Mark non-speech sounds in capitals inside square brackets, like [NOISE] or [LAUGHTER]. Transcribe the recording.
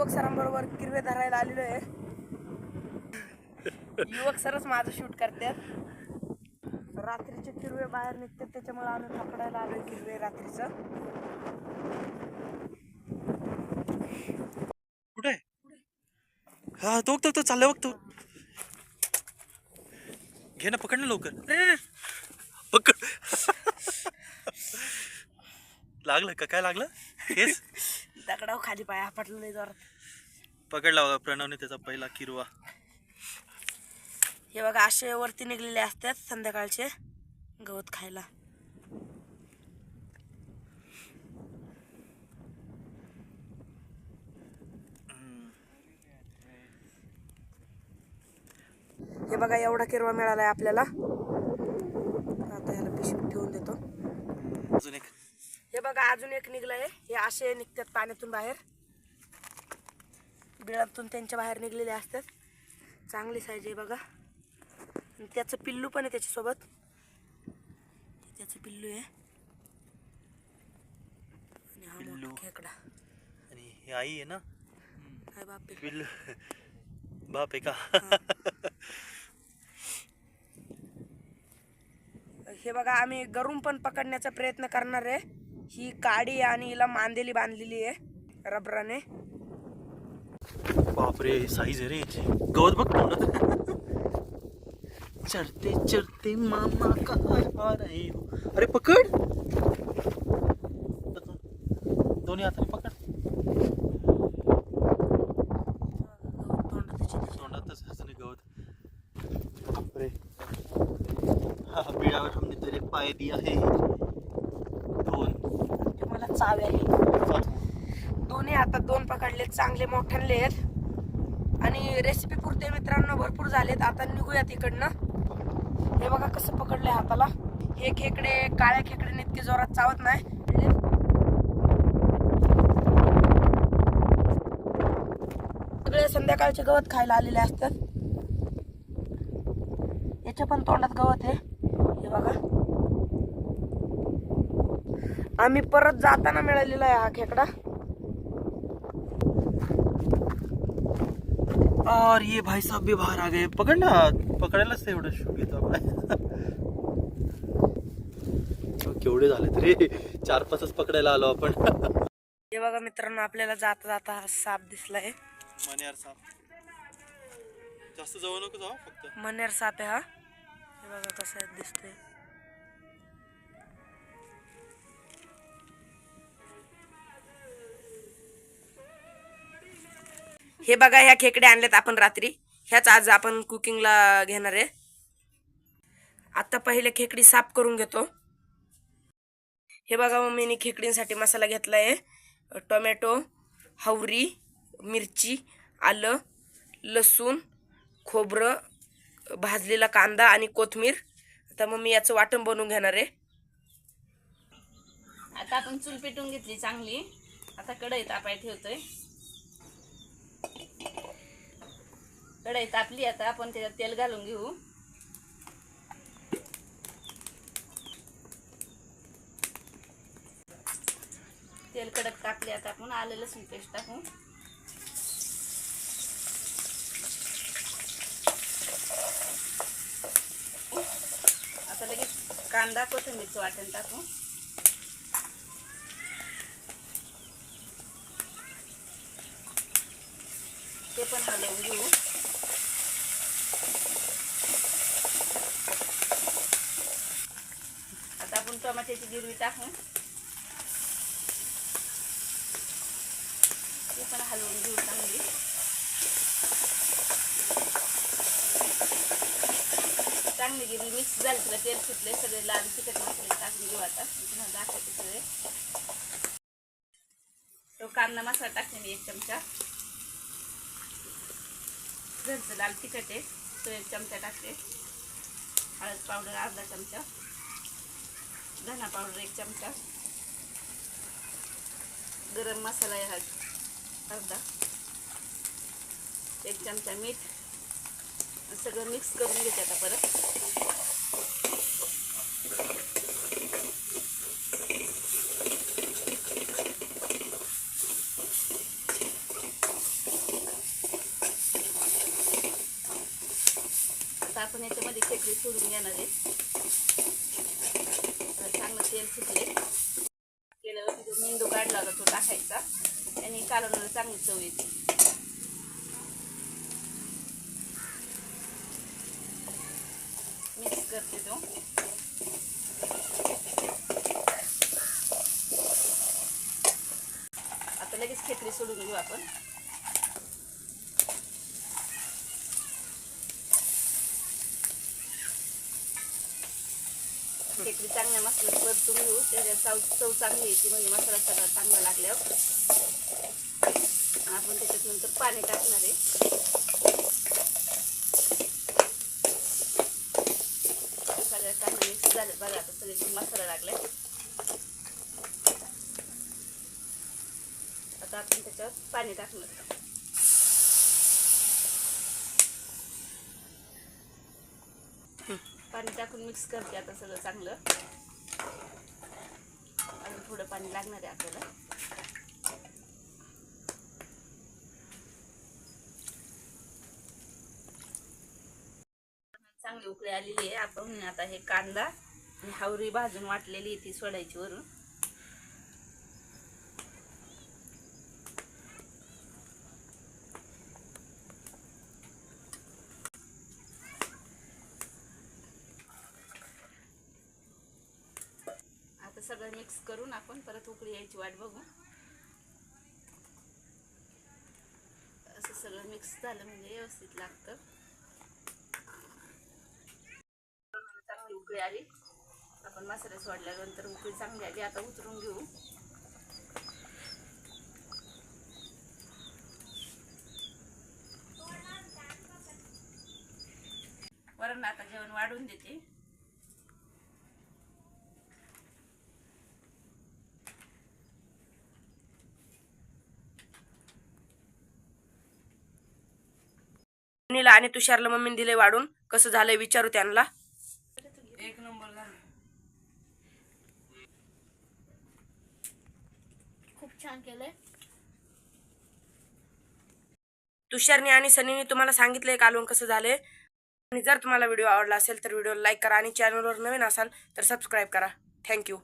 युवक सरांबरोबर किरवे धरायला आलेलो आहे. युवक सरच माझं शूट करतात. रात्रीचे किरवे बाहेर निघतात त्याच्यामुळे आम्ही पकडायला आलो किरवे रात्रीचं. कुठे? हा तो बघतो तो चाललाय बघतो घे ना पकड ना लवकर. अरे, पकड. [LAUGHS] लागलं का? काय लागलं? हेच दगडाव खाली पाय आपटलं नाही जरा पकडला बघा प्रणवने त्याचा पहिला किरवा. हे बघा असे वरती निघलेले असतात संध्याकाळचे गवत खायला. हे बघा एवढा किरवा मिळालाय आपल्याला आता ह्याला पिशवीत ठेवून देतो अजून एक हे बघा अजून एक निघलंय. हे असे निघतात पाण्यातून बाहेर. बिळातून त्यांच्या बाहेर निघलेले असतात. चांगली साईज आहे बघा. आणि त्याचं पिल्लू पण आहे त्याच्यासोबत. त्याचं पिल्लू आहे. आणि हा पिल्लू. मोठा खेकडा. आणि हे आई आहे ना? काय बापे पिल्लू. बाप आहे का? हे. बघा आम्ही गरून पण पकडण्याचा प्रयत्न करणार आहे. ही काडी आणि हिला मांदेली बांधलेली आहे रबराने. बापरे साईज आहे रे गवत बघ तोंडात. [LAUGHS] चरते चरते मामा का रे हो? अरे पकड. दोन्ही हाताने पकड. तोंडात त्याची त्याची. तोंडातच हसणे गवत. बापरे. हा बिळावर हमने तेरे पाय दिया है. दोन्ही हातात दोन पकडले चांगले मोठ्यानले आहेत आणि रेसिपी पुरते मित्रांनो भरपूर झालेत. आता निघूयात इकडनं. हे बघा कसं पकडलंय हाताला. हे खेकडे काळ्या खेकडे इतके जोरात चावत नाही. सगळे संध्याकाळचे गवत खायला आलेले असतात. याच्या पण तोंडात गवत आहे. हे बघा. आम्ही परत जाताना मिळालेला आहे हा खेकडा. और ये भाई साहब भी बाहर आ गए. पकड ना पकडायलाच एवढं शूट घेतो आपण. [LAUGHS] केवढे झाले तरी. चार पाचच पकडायला आलो आपण. हे बघा मित्रांनो आपल्याला जाता जाता हा साप दिसलाय. मण्यार साप. जास्त जवळ नको जाऊ फक्त. मनेर साप आहे हा. हे बघा कसा दिसतोय. हे बघा ह्या खेकड्या आणल्यात आपण रात्री. ह्याच आज आपण कुकिंगला घेणार आहे. आता पहिले खेकडी साफ करून घेतो. हे बघा मम्मीने खेकडींसाठी मसाला घेतला आहे टोमॅटो हवरी मिरची आलं लसूण खोबरं भाजलेला कांदा आणि कोथमीर. आता मग मी याचं वाटण बनवून घेणार आहे. आता आपण चूल पेटून घेतली चांगली. आता कढई तापाय ठेवतोय. कढई तापली आता आपण त्याच्यात तेल घालून घेऊ. तेल कडक टाकले आता आपण आलं लसूण पेस्ट टाकू आता लगेच कांदा कोथिंबीरचं वाटण टाकू ते पण हलवून घेऊ आता आपण टमाट्याची गिरवी टाकून. ते पण हलवून घेऊ चांगली. चांगली गिरवी मिक्स झाली तुला तेल सुटले सगळे लाल तिखट मसाले टाकून घेऊ आता. तुम्हाला दाखवते सगळे. तो कांदा मसाला टाकते मी एक चमचा. घरचं लाल तिखट आहे तो एक चमचा टाकते. हळद पावडर अर्धा चमचा. धना पावडर एक चमचा. गरम मसाला अर्धा. एक चमचा मीठ. सगळं मिक्स करून घेते आता परत. आता आपण याच्यामध्ये चेकरी सोडून घेणार आहे. तेल सुटले केल्यावरती तिथं मेंदू काढला होता तो टाकायचा. आणि कालवणाला चांगली चव येते. मिक्स करते तो. आता लगेच खेकडी सोडून घेऊ आपण. खेकडी चांगल्या मसाल्यात परतून घेऊ. त्याच्या चव चव चांगली येते म्हणजे मसाला सगळा चांगला लागल्यावर. आपण त्याच्यात नंतर पाणी टाकणार आहे. सगळ्या चांगलं मिक्स झालं बघा आता सगळे मसाला लागलाय आता आपण त्याच्यावर पाणी टाकणार. पाणी टाकून मिक्स करते आता सगळं चांगलं. अजून थोडं पाणी लागणार आहे आपल्याला. चांगली उकळी आलेली आहे. आपण आता हे कांदा आणि हावरी भाजून वाटलेली आहे ती सोडायची वरून आता सगळं मिक्स करून आपण परत उकळी यायची वाट बघू. असं सगळं मिक्स झालं म्हणजे व्यवस्थित लागतं. चांगली उकळी आली. आपण मसाले सोडल्यानंतर उकळी चांगली आली. आता उतरून घेऊ. वरण आता जेवण वाढून देते. नीला आणि तुषारला मम्मीने दिले वाढून. कसं झालंय विचारू त्यांना. एक नंबर झाला. खूप छान केलंय. तुषारने आणि सनीने तुम्हाला सांगितलंय कालवण कसं झालंय? आणि जर तुम्हाला व्हिडिओ आवडला असेल तर व्हिडिओ लाईक करा आणि चॅनलवर नवीन असाल तर सबस्क्राईब करा. थँक्यू.